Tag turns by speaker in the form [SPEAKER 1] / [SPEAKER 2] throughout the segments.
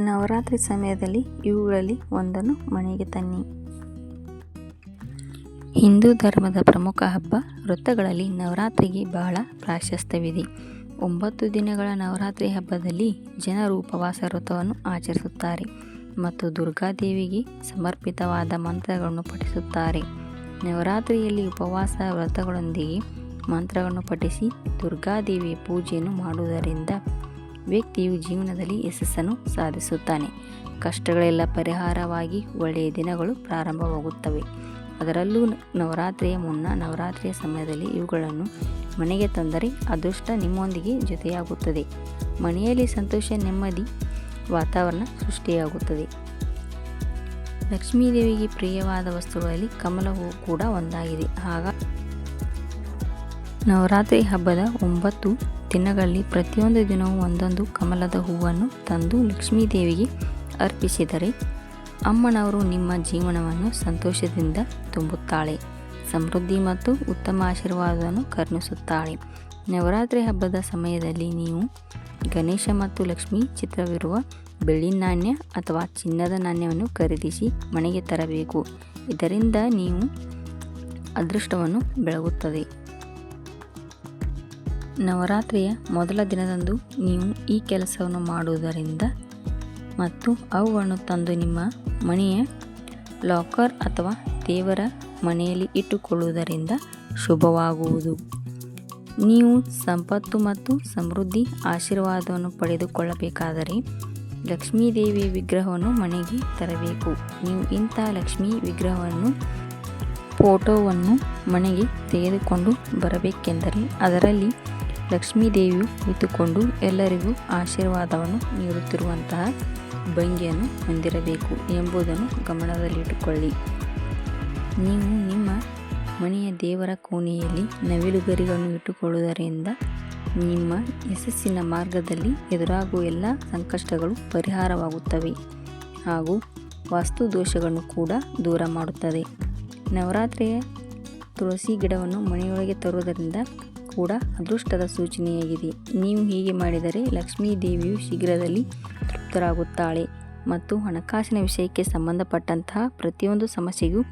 [SPEAKER 1] ನವರಾತ್ರಿ ಸಮಯದಲ್ಲಿ ಇವುಗಳಲ್ಲಿ ಒಂದನ್ನು ಮನೆಗೆ ತನ್ನಿ. ಹಿಂದೂ ಧರ್ಮದ ಪ್ರಮುಖ ಹಬ್ಬ ವೃತ್ತಗಳಲ್ಲಿ ನವರಾತ್ರಿಗೆ ಬಹಳ ಪ್ರಾಶಸ್ತ್ಯವಿದೆ. ಒಂಬತ್ತು ದಿನಗಳ ನವರಾತ್ರಿ ಹಬ್ಬದಲ್ಲಿ ಜನರು ಉಪವಾಸ ವ್ರತವನ್ನು ಆಚರಿಸುತ್ತಾರೆ ಮತ್ತು ದುರ್ಗಾದೇವಿಗೆ ಸಮರ್ಪಿತವಾದ ಮಂತ್ರಗಳನ್ನು ಪಠಿಸುತ್ತಾರೆ. ನವರಾತ್ರಿಯಲ್ಲಿ ಉಪವಾಸ ವ್ರತಗಳೊಂದಿಗೆ ಮಂತ್ರಗಳನ್ನು ಪಠಿಸಿ ದುರ್ಗಾದೇವಿಯ ಪೂಜೆಯನ್ನು ಮಾಡುವುದರಿಂದ ವ್ಯಕ್ತಿಯು ಜೀವನದಲ್ಲಿ ಯಶಸ್ಸನ್ನು ಸಾಧಿಸುತ್ತಾನೆ. ಕಷ್ಟಗಳೆಲ್ಲ ಪರಿಹಾರವಾಗಿ ಒಳ್ಳೆಯ ದಿನಗಳು ಪ್ರಾರಂಭವಾಗುತ್ತವೆ. ಅದರಲ್ಲೂ ನವರಾತ್ರಿಯ ಮುನ್ನ ನವರಾತ್ರಿಯ ಸಮಯದಲ್ಲಿ ಇವುಗಳನ್ನು ಮನೆಗೆ ತಂದರೆ ಅದೃಷ್ಟ ನಿಮ್ಮೊಂದಿಗೆ ಜೊತೆಯಾಗುತ್ತದೆ. ಮನೆಯಲ್ಲಿ ಸಂತೋಷ, ನೆಮ್ಮದಿ ವಾತಾವರಣ ಸೃಷ್ಟಿಯಾಗುತ್ತದೆ. ಲಕ್ಷ್ಮೀದೇವಿಗೆ ಪ್ರಿಯವಾದ ವಸ್ತುಗಳಲ್ಲಿ ಕಮಲ ಹೂವು ಕೂಡ ಒಂದಾಗಿದೆ. ಆಗ ನವರಾತ್ರಿ ಹಬ್ಬದ ಒಂಬತ್ತು ದಿನಗಳಲ್ಲಿ ಪ್ರತಿಯೊಂದು ದಿನವೂ ಒಂದೊಂದು ಕಮಲದ ಹೂವನ್ನು ತಂದು ಲಕ್ಷ್ಮೀ ದೇವಿಗೆ ಅರ್ಪಿಸಿದರೆ ಅಮ್ಮನವರು ನಿಮ್ಮ ಜೀವನವನ್ನು ಸಂತೋಷದಿಂದ ತುಂಬುತ್ತಾಳೆ. ಸಮೃದ್ಧಿ ಮತ್ತು ಉತ್ತಮ ಆಶೀರ್ವಾದವನ್ನು ಕರುಣಿಸುತ್ತಾಳೆ. ನವರಾತ್ರಿ ಹಬ್ಬದ ಸಮಯದಲ್ಲಿ ನೀವು ಗಣೇಶ ಮತ್ತು ಲಕ್ಷ್ಮಿ ಚಿತ್ರವಿರುವ ಬೆಳ್ಳಿ ನಾಣ್ಯ ಅಥವಾ ಚಿನ್ನದ ನಾಣ್ಯವನ್ನು ಖರೀದಿಸಿ ಮನೆಗೆ ತರಬೇಕು. ಇದರಿಂದ ನೀವು ಅದೃಷ್ಟವನ್ನು ಬೆಳಗುತ್ತದೆ. ನವರಾತ್ರಿಯ ಮೊದಲ ದಿನದಂದು ನೀವು ಈ ಕೆಲಸವನ್ನು ಮಾಡುವುದರಿಂದ ಮತ್ತು ಅವುಗಳನ್ನು ತಂದು ನಿಮ್ಮ ಮನೆಯ ಲಾಕರ್ ಅಥವಾ ದೇವರ ಮನೆಯಲ್ಲಿ ಇಟ್ಟುಕೊಳ್ಳುವುದರಿಂದ ಶುಭವಾಗುವುದು. ನೀವು ಸಂಪತ್ತು ಮತ್ತು ಸಮೃದ್ಧಿ ಆಶೀರ್ವಾದವನ್ನು ಪಡೆದುಕೊಳ್ಳಬೇಕಾದರೆ ಲಕ್ಷ್ಮೀದೇವಿ ವಿಗ್ರಹವನ್ನು ಮನೆಗೆ ತರಬೇಕು. ನೀವು ಇಂಥ ಲಕ್ಷ್ಮೀ ವಿಗ್ರಹವನ್ನು, ಫೋಟೋವನ್ನು ಮನೆಗೆ ತೆಗೆದುಕೊಂಡು ಬರಬೇಕೆಂದರೆ ಅದರಲ್ಲಿ ಲಕ್ಷ್ಮೀದೇವಿಯು ನಿಂತುಕೊಂಡು ಎಲ್ಲರಿಗೂ ಆಶೀರ್ವಾದವನ್ನು ನೀಡುತ್ತಿರುವಂತಹ ಭಂಗಿಯನ್ನು ಹೊಂದಿರಬೇಕು ಎಂಬುದನ್ನು ಗಮನದಲ್ಲಿಟ್ಟುಕೊಳ್ಳಿ. ನೀವು ನಿಮ್ಮ ಮನೆಯ ದೇವರ ಕೋಣೆಯಲ್ಲಿ ನವಿಲುಗರಿಗಳನ್ನು ಇಟ್ಟುಕೊಳ್ಳುವುದರಿಂದ ನಿಮ್ಮ ಯಶಸ್ಸಿನ ಮಾರ್ಗದಲ್ಲಿ ಎದುರಾಗುವ ಎಲ್ಲ ಸಂಕಷ್ಟಗಳು ಪರಿಹಾರವಾಗುತ್ತವೆ ಹಾಗೂ ವಾಸ್ತು ದೋಷಗಳನ್ನು ಕೂಡ ದೂರ ಮಾಡುತ್ತದೆ. ನವರಾತ್ರಿಯ ತುಳಸಿ ಗಿಡವನ್ನು ಮನೆಯೊಳಗೆ ತರುವುದರಿಂದ ಕೂಡ ಅದೃಷ್ಟದ ಸೂಚನೆಯಾಗಿದೆ. ನೀವು ಹೀಗೆ ಮಾಡಿದರೆ ಲಕ್ಷ್ಮೀ ದೇವಿಯು ಶೀಘ್ರದಲ್ಲಿ ತೃಪ್ತರಾಗುತ್ತಾಳೆ ಮತ್ತು ಹಣಕಾಸಿನ ವಿಷಯಕ್ಕೆ ಸಂಬಂಧಪಟ್ಟಂತಹ ಪ್ರತಿಯೊಂದು ಸಮಸ್ಯೆಗೂ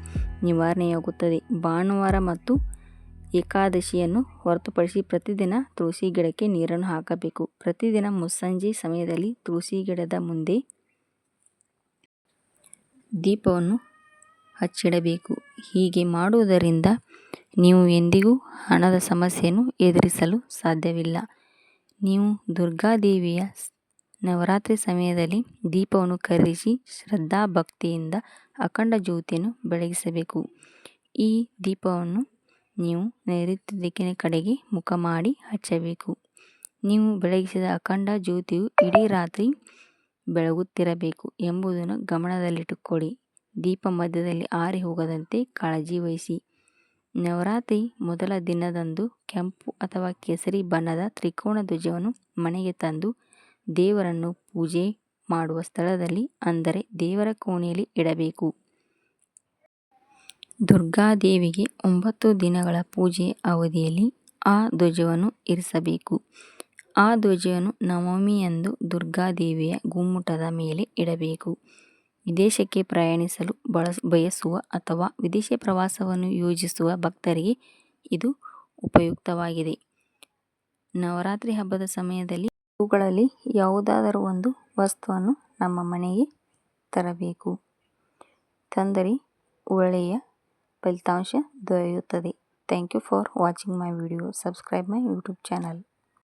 [SPEAKER 1] ನಿವಾರಣೆಯಾಗುತ್ತದೆ. ಭಾನುವಾರ ಮತ್ತು ಏಕಾದಶಿಯನ್ನು ಹೊರತುಪಡಿಸಿ ಪ್ರತಿದಿನ ತುಳಸಿ ಗಿಡಕ್ಕೆ ನೀರನ್ನು ಹಾಕಬೇಕು. ಪ್ರತಿದಿನ ಮುಸ್ಸಂಜೆ ಸಮಯದಲ್ಲಿ ತುಳಸಿ ಗಿಡದ ಮುಂದೆ ದೀಪವನ್ನು ಹಚ್ಚಿಡಬೇಕು. ಹೀಗೆ ಮಾಡುವುದರಿಂದ ನೀವು ಎಂದಿಗೂ ಹಣದ ಸಮಸ್ಯೆಯನ್ನು ಎದುರಿಸಲು ಸಾಧ್ಯವಿಲ್ಲ. ನೀವು ದುರ್ಗಾದೇವಿಯ ನವರಾತ್ರಿ ಸಮಯದಲ್ಲಿ ದೀಪವನ್ನು ಖರೀದಿಸಿ ಶ್ರದ್ಧಾ ಭಕ್ತಿಯಿಂದ ಅಖಂಡ ಜ್ಯೋತಿಯನ್ನು ಬೆಳಗಿಸಬೇಕು. ಈ ದೀಪವನ್ನು ನೀವು ನೈಋತ್ಯ ದಿಕ್ಕಿನ ಕಡೆಗೆ ಮುಖ ಮಾಡಿ ಹಚ್ಚಬೇಕು. ನೀವು ಬೆಳಗಿಸಿದ ಅಖಂಡ ಜ್ಯೋತಿಯು ಇಡೀ ರಾತ್ರಿ ಬೆಳಗುತ್ತಿರಬೇಕು ಎಂಬುದನ್ನು ಗಮನದಲ್ಲಿಟ್ಟುಕೊಳ್ಳಿ. ದೀಪ ಮಧ್ಯದಲ್ಲಿ ಆರಿ ಹೋಗದಂತೆ ಕಾಳಜಿ ವಹಿಸಿ. ನವರಾತ್ರಿ ಮೊದಲ ದಿನದಂದು ಕೆಂಪು ಅಥವಾ ಕೇಸರಿ ಬಣ್ಣದ ತ್ರಿಕೋಣ ಧ್ವಜವನ್ನು ಮನೆಗೆ ತಂದು ದೇವರನ್ನು ಪೂಜೆ ಮಾಡುವ ಸ್ಥಳದಲ್ಲಿ ಅಂದರೆ ದೇವರ ಕೋಣೆಯಲ್ಲಿ ಇಡಬೇಕು. ದುರ್ಗಾದೇವಿಗೆ ಒಂಬತ್ತು ದಿನಗಳ ಪೂಜೆ ಅವಧಿಯಲ್ಲಿ ಆ ಧ್ವಜವನ್ನು ಇರಿಸಬೇಕು. ಆ ಧ್ವಜವನ್ನು ನವಮಿಯಂದು ದುರ್ಗಾದೇವಿಯ ಗುಮ್ಮಟದ ಮೇಲೆ ಇಡಬೇಕು. ವಿದೇಶಕ್ಕೆ ಪ್ರಯಾಣಿಸಲು ಬಳಸ, ಬಯಸುವ ಅಥವಾ ವಿದೇಶ ಪ್ರವಾಸವನ್ನು ಯೋಜಿಸುವ ಭಕ್ತರಿಗೆ ಇದು ಉಪಯುಕ್ತವಾಗಿದೆ. ನವರಾತ್ರಿ ಹಬ್ಬದ ಸಮಯದಲ್ಲಿ ಇವುಗಳಲ್ಲಿ ಯಾವುದಾದರೂ ಒಂದು ವಸ್ತುವನ್ನು ನಮ್ಮ ಮನೆಗೆ ತರಬೇಕು. ತಂದರೆ ಒಳ್ಳೆಯ ಫಲಿತಾಂಶ ದೊರೆಯುತ್ತದೆ. Thank you for watching my video subscribe my YouTube channel